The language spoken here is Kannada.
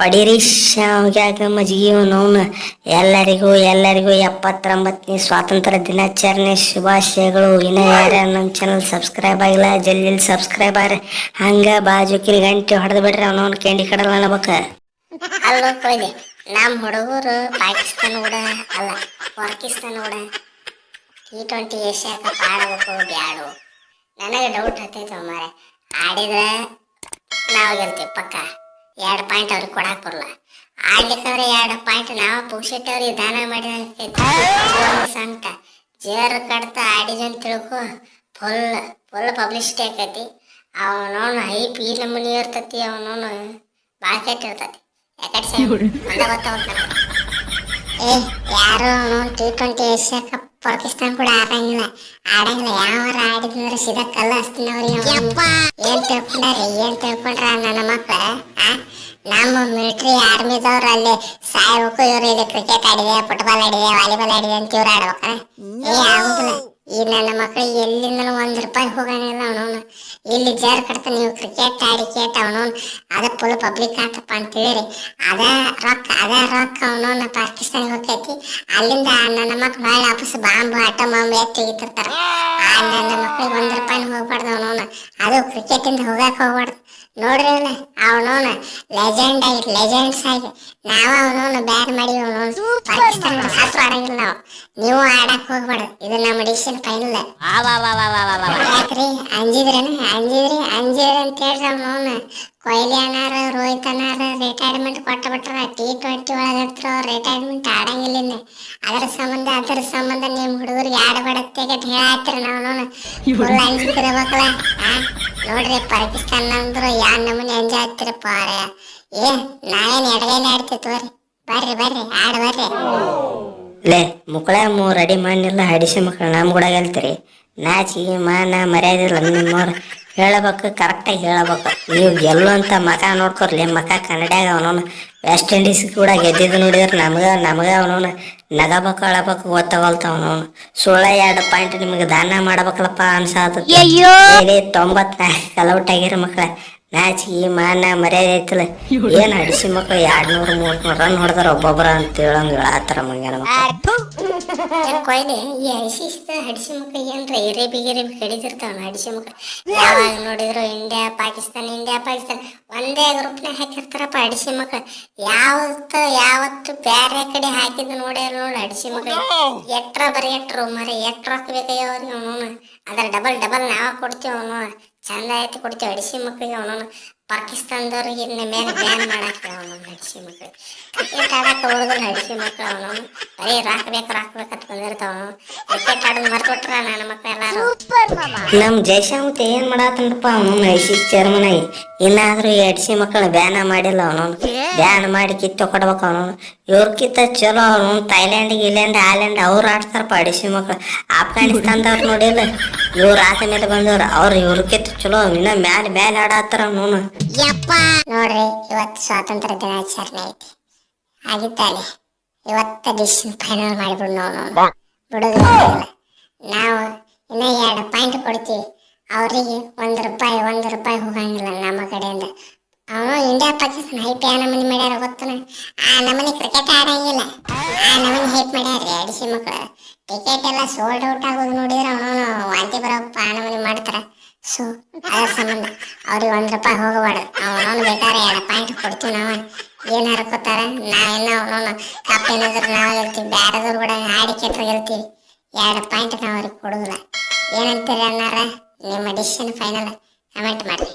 ಹೊಡಿರಿ ಶಾವ್ಗ್ಯಾಗ ಮಜ್ಜಿಗೆವನವನು ಎಲ್ಲರಿಗೂ ಎಲ್ಲರಿಗೂ ಎಪ್ಪತ್ತೊಂಬತ್ತನೇ ಸ್ವಾತಂತ್ರ್ಯ ದಿನಾಚರಣೆ ಶುಭಾಶಯಗಳು. ಇನ್ನ ಯಾರ ನಮ್ಮ ಚಾನಲ್ ಸಬ್ಸ್ಕ್ರೈಬ್ ಆಗಿಲ್ಲ, ಜಲ್ದಿ ಸಬ್ಸ್ಕ್ರೈಬ್ ಆಗ್ರಿ. ಹಂಗ ಬಾಜುಕಿನ ಗಂಟೆ ಹೊಡೆದು ಬಿಡ್ರಿ, ಅವನವ್ನು ಕೆಂಡಿ ಕಡಲ್ಲ ಅನ್ಬೇಕ. ಅಲ್ಲೋ ನಮ್ಮ ಹುಡುಗರು ಪಾಕಿಸ್ತಾನ ಕೂಡ ಅಲ್ಲ, ಪಾಕಿಸ್ತಾನ ಕೂಡ ಟಿ ಟ್ವೆಂಟಿ ಏಷ್ಯಾ ಕಪ್ ಆಡಬೇಕು, ಬ್ಯಾಡು. ನನಗೆ ಡೌಟ್ ಹತ್ತೈತೆ ಮಾರೆ ಆಡಿದ್ರೆ ನಾವು ಗೆಲ್ತೀವಿ, ಪಕ್ಕ. ಎರಡು ಪಾಯಿಂಟ್ ಅವ್ರಿಗೆ ಕೊಡಕ್ಕೆ ಬರಲ್ಲ. ಆಡ್ಲಿಕ್ಕಂದ್ರೆ ಎರಡು ಪಾಯಿಂಟ್ ನಾವು ಪುಕ್ಷಿಟ್ ಅವ್ರಿಗೆ ದಾನ ಮಾಡಿ ಸಂಕಟ. ಜೇರ್ ಕಡ್ತ ಆಡಿದಂತ ತಿಳ್ಕೊ ಫುಲ್ ಫುಲ್ ಪಬ್ಲಿಸಿಟಿ ಆಕೈತಿ. ಅವನವನು ಹೈಪ್ ಈ ನಮೂನಿ ಇರ್ತೈತಿ ಅವನವನು ಭಾಳ ಕೆಟ್ಟ ಇರ್ತೈತಿ ಯಾಕಡೆ ಸೈ ಒಂದ ಗೊತ್ತಾಗ್ತಾನೆ ಏ ಯಾರು T twenty Asia cup Pakistan ಕೂಡ ಆಡಂಗಿಲ್ಲ. ಆಡಂಗಿಲ್ಲ. ಯಾವಾರ ಆಡಿದ್ರೆ ಸೀದಾ ಕಲ್ಲ ಹಸ್ತೀನಿ ಅವ್ರಿಗೆ ಏನ್ ತಿಳ್ಕೊಂಡ್ರಿ ಏನ್ ತಿಳ್ಕೊಂಡ್ರ ನನ್ನ ಮಕ್ಳ ನಮ್ಮ ಮಿಲಿಟರಿ ಆರ್ಮಿದವ್ರು ಅಲ್ಲಿ ಸಾಯ್ಬೇಕು ಇವ್ರು ಇಲ್ಲಿ ಕ್ರಿಕೆಟ್ ಆಡಿದೆ ಫುಟ್ಬಾಲ್ ಆಡಿದೆ ವಾಲಿಬಾಲ್ ಆಡಿದೆ ಅಂತ ಇವ್ರು ಆಡ್ಬೇಕ ಏ ಆಗುದಿಲ್ಲ. ಈ ನನ್ನ ಮಕ್ಕಳಿಗೆ ಎಲ್ಲಿಂದಲೂ ಒಂದು ರೂಪಾಯಿ ಹೋಗಂಗಿಲ್ಲ ಅವನವನು. ಇಲ್ಲಿ ಜಾರ್ ಕಡ್ತ ನೀವು ಕ್ರಿಕೆಟ್ ಆಡಿ ಕೇಟ ಅವನವನು. ಅದ ಫುಲ್ ಪಬ್ಲಿಕ್ ಆತಪ್ಪ ಅಂತ ಹೇಳಿರಿ ಅದ ರೊಕ್ಕ ಅದ ರೊಕ್ಕ ಅವನವನ್ನ ಪಾಕಿಸ್ತಾನಿಗೆ ಹೋಗ್ತೈತಿ. ಅಲ್ಲಿಂದ ನನ್ನ ಮಕ್ಳು ಭಾಳ ವಾಪಸ್ ಬಾಂಬ್, ಆಟ ಬಾಂಬ್ ಎತ್ತಿ ತೆಗಿತಿರ್ತಾರ ಆ ನನ್ನ ಮಕ್ಳಿಗೆ ಒಂದು ರೂಪಾಯಿ ಹೋಗ್ಬಾರ್ದು ಅವನು ಅದು ಕ್ರಿಕೆಟ್ ಇಂದ ಹೋಗಕ್ ಹೋಗ್ಬಾರ್ದು. ನೋಡ್ರಿ ಅವನೋನ ಲೆಜೆಂಡ್ ಆಗಿ ಲೆಜೆಂಡ್ಸ್ ಆಗಿ. ನಾವ ಅವನೋನ ಬ್ಯಾನ್ ಮಾಡಿ ಅವನವನು ಪಾಕಿಸ್ತಾನ ಸಾತ್ರ ಆಡಂಗಿಲ್ಲ ನಾವು. ನೀವು ಆಡಕ್ ಹೋಗ್ಬಾರ್ದು. ಇದು ನಮ್ಮ ಡಿಸಿಷನ್ ಫೈನಲ್ ಯಾಕ್ರಿ? ಅಂಜಿದ್ರೇನ? ಅಂಜಿದ್ರಿ? ಅಂಜಿದ್ರಿ ಅಂತ ಹೇಳ್ರಿ ಅವನೋನ ಕೊಹ್ಲಿ ಅನ್ನಾರ ರೋಹಿತ್ ಅನ್ನಾರ ರಿಟೈರ್ಮೆಂಟ್ ಕೊಟ್ಟ ಬಿಟ್ರ ಟಿ ಟ್ವೆಂಟಿ ಒಳಗೆ ಇರ್ತಾರ ರಿಟೈರ್ಮೆಂಟ್ ಆಡಂಗಿಲ್ಲ ಅದ್ರ ಸಂಬಂಧ ಅದರ ಸಂಬಂಧ ನಿಮ್ ಹುಡುಗರಿಗೆ ಆಡಬೇಡತ್ತೆ ಗಟ್ ಹೇಳತ್ತೀರಿ ನಾವು ಫುಲ್ ಅಂಜಿತಿರ್ಬೇಕಲ್ಲ ಆ? ನೋಡ್ರಿ, ಪಾಕಿಸ್ತಾನ ಅಂದ್ರು ಯಾ ನಮೂನಿ ಎಂಜಾಯ್ ಆಗ್ತಿರಪ್ಪ ಏ ನಾವೇನ್ ಎಡಗೈನ ಆಡ್ತೀವಿ ತೋರಿ ಬರ್ರಿ ಬರ್ರಿ, ಆಡ್ ಬರ್ರಿ. ಲೇ ಮುಕ್ಕಳ ಮೂರು ರೆಡಿ ಮಾಡಿಲ್ಲ ಹಡಿಸಿ ಮಕ್ಕಳು ನಮ್ಮ ಕೂಡ ಹೇಳ್ತೀರಿ. ನಾಚಿ ಮಾನ ಮರ್ಯಾದಿಲ್ಲ ನಿಮ್ಮವ್ರು ಹೇಳಬೇಕು ಕರೆಕ್ಟಾಗಿ ಹೇಳಬೇಕು. ನೀವು ಗೆಲ್ಲುವಂಥ ಮಕ ನೋಡ್ಕೊರ್ಲಿ, ಮಕ ಕನ್ನಡಿಯಾಗ ಅವನವನು ವೆಸ್ಟ್ ಇಂಡೀಸ್ ಕೂಡ ಗೆದ್ದಿದ್ದು ನೋಡಿದ್ರೆ ನಮ್ಗೆ, ನಮಗೆ ಅವನವನು ನಗಬೇಕು ಅಳಬೇಕು ಗೊತ್ತಾಗಲ್ತ ಅವನವನು ಸುಳ್ಳ ಎರಡು ಪಾಯಿಂಟ್ ನಿಮಗೆ ದಾನ ಮಾಡ್ಬೇಕಲ್ಲಪ್ಪ ಅನ್ಸಾದ ತೊಂಬತ್ನಾಲ್ಕು ಕಲೌಟ್ ಆಗಿರ ಮಕ್ಕಳ ನಾಚಿಗೆ ಮಾನ ಮರ್ಯಾದೆ ಐತಲ್ಲ. ಏನು ಹಡಿಸಿ ಮಕ್ಕಳು ಎರಡು ನೂರು ಮೂರು ನೂರು ರನ್ ಹೊಡೆದಾರ ಒಬ್ಬೊಬ್ಬರ ಅಂತ ಹೇಳಂಗ ಹೇಳತ್ತಾರ ಮಂಗ್ಯಾನ ಮಕ್ಕಳು ಏನ್ ಕೊಯ್ಲಿ ಈ ಹಡಿಸಿದ ಹಡಿಸಿ ಮುಖ ಏನ್ರ ಎರೇಬಿ ಗಿರೇಬಿ ಕಡಿದಿರ್ತಾವನ ಹಡಿಸಿ ಮುಖ. ಯಾವಾಗ ನೋಡಿದ್ರು ಇಂಡಿಯಾ ಪಾಕಿಸ್ತಾನ ಇಂಡಿಯಾ ಪಾಕಿಸ್ತಾನ ಒಂದೇ ಗ್ರೂಪ್ನಾಗ ಹಾಕಿರ್ತಾರಪ್ಪ ಹಡಿಸಿ ಮಕ್ಳು ಯಾವತ್ತು ಯಾವತ್ತು ಬೇರೆ ಕಡೆ ಹಾಕಿದ್ದು ನೋಡ್ಯಾರ ನೋಡಿ ಹಡಿಸಿ ಮಕ್ಳು ಎಟ್ರ ಬರೀ ಎಟ್ರು ಮರಿ ಎಟ್ರ ರೊಕ್ಕ ಬೇಕಯ್ಯ ಅವ್ರಿಗೆ ಅವನು ಅದ್ರ ಡಬಲ್ ಡಬಲ್ ನಾವ ಕೊಡ್ತೀವಿ ಅವನು ಚಂದ ಐತಿ ಕೊಡ್ತೀವಿ ಹಡಿಸಿ ಮಕ್ಕಳಿಗೆ ಅವನು ಪಾಕಿಸ್ತಾನದವ್ರಿಗೆ ಇನ್ನ ಮೇಲೆ ಬ್ಯಾನ್ ಮಾಡಕ್ ಅವನು ಹಡಿಸಿ ಮಕ್ಳು. ಕ್ರಿಕೆಟ್ ಆಡಕ್ ಹುಡುಗರು ಹಡ್ಸಿ ಅವನು. ಬರೀ ರಾಕ್ ಬೇಕು ರಾಕ್ ಬೇಕಂತ ಬಂದಿರ್ತಾವ ಕ್ರಿಕೆಟ್ ಆಡೋದು ಮರ್ತು ಬಿಟ್ರ ನನ್ನ ಎಲ್ಲಾರು. ನಮ್ ಜಯಶಾಂತ್ ಏನ್ ಮಾಡತ್ತಂದಪ್ಪ ಅವನು? ಐಸಿ ಚೇರ್ಮನ್ ಆಗಿ. ಇನ್ನಾದ್ರೂ ಹಡ್ಸಿ ಮಕ್ಕಳು ಬ್ಯಾನ ಮಾಡಿಲ್ಲ ಅವನು. ಬ್ಯಾನ್ ಮಾಡಿ ಕಿತ್ತು ಕೊಡ್ಬೇಕು ಅವನು. ಇವ್ರಕ್ಕಿಂತ ಚಲೋ ಅವನು. ಥೈಲ್ಯಾಂಡ್ ಗಿಲ್ಯಾಂಡ್ ಹಾಲ್ಯಾಂಡ್ ಅವ್ರು ಆಡ್ತಾರಪ್ಪ ಅಡಿಸಿ ಮಕ್ಕಳು ಆಫ್ಘಾನಿಸ್ತಾನದವ್ರು ನೋಡಿಲ್ಲ. ಇವ್ರು ಆದ ಮೇಲೆ ಬಂದವ್ರು ಅವ್ರು ಇವ್ರಕ್ಕಿಂತ ಚಲೋ ಇನ್ನ ಮ್ಯಾಲ ಮ್ಯಾಲ ಆಡತ್ತಾರ ಅವನು. ನೋಡ್ರಿ, ಇವತ್ತು ಸ್ವಾತಂತ್ರ್ಯ ದಿನಾಚರಣೆ ಐತಿ. ಆಗಿದ್ದಾನೆ ಇವತ್ತ ಡಿಸಿಷನ್ ಫೈನಲ್ ಮಾಡಿಬಿಡು ನಾವು ಬಿಡೋದಿಲ್ಲ ನಾವು ಇನ್ನ ಎರಡು ಪಾಯಿಂಟ್ ಕೊಡ್ತೀವಿ. ಅವರಿಗೆ ಒಂದು ರೂಪಾಯಿ ಒಂದು ರೂಪಾಯಿ ಹೋಗಂಗಿಲ್ಲ ನಮ್ಮ ಕಡೆಯಿಂದ. ಅವನು ಇಂಡಿಯಾ ಪಾಕಿಸ್ತಾನ ಹೈಪ್ ಯಾವ ನಮನಿ ಮಾಡ್ಯಾರ ಗೊತ್ತನ? ಆ ನಮನಿ ಕ್ರಿಕೆಟ್ ಆಡಂಗಿಲ್ಲ. ಆ ನಮನಿ ಹೈಪ್ ಮಾಡ್ಯಾರ ಅಡಿಸಿ ಮಕ್ಕಳು ಟಿಕೆಟ್ ಎಲ್ಲ ಸೋಲ್ಡ್ ಔಟ್ ಆಗೋದು ನೋಡಿದ್ರೆ ಅವನು ವಾಂತಿ ಬರೋಪ್ಪ ಆ ನಮನಿ ಮಾಡ್ತಾರ. ಸೊ ಅದರ ಸಂಬಂಧ ಅವ್ರಿಗೆ ಒಂದು ರೂಪಾಯಿ ಹೋಗಬಾರ್ದು. ಅವನವನು ಬೇಕಾದ್ರೆ ಎರಡು ಪಾಯಿಂಟ್ ಕೊಡ್ತೀವಿ ನಾವು. ಏನು ಹರ್ಕೋತಾರ ನಾವೆಲ್ಲ ಅವನವನು ಕಪ್ ಏನಾದ್ರು ನಾವು ಇರ್ತೀವಿ ಬೇರೆದವ್ರು ಕೂಡ ಆಡಿ ಕೆಟ್ಟ ಗೆಲ್ತೀವಿ. ಎರಡು ಪಾಯಿಂಟ್ ನಾವು ಅವ್ರಿಗೆ ಕೊಡೋದಿಲ್ಲ. ಏನಂತೀರಿ ಅನ್ನಾರ ನಿಮ್ಮ ಡಿಸಿಷನ್ ಫೈನಲ್ ಕಮೆಂಟ್ ಮಾಡಿ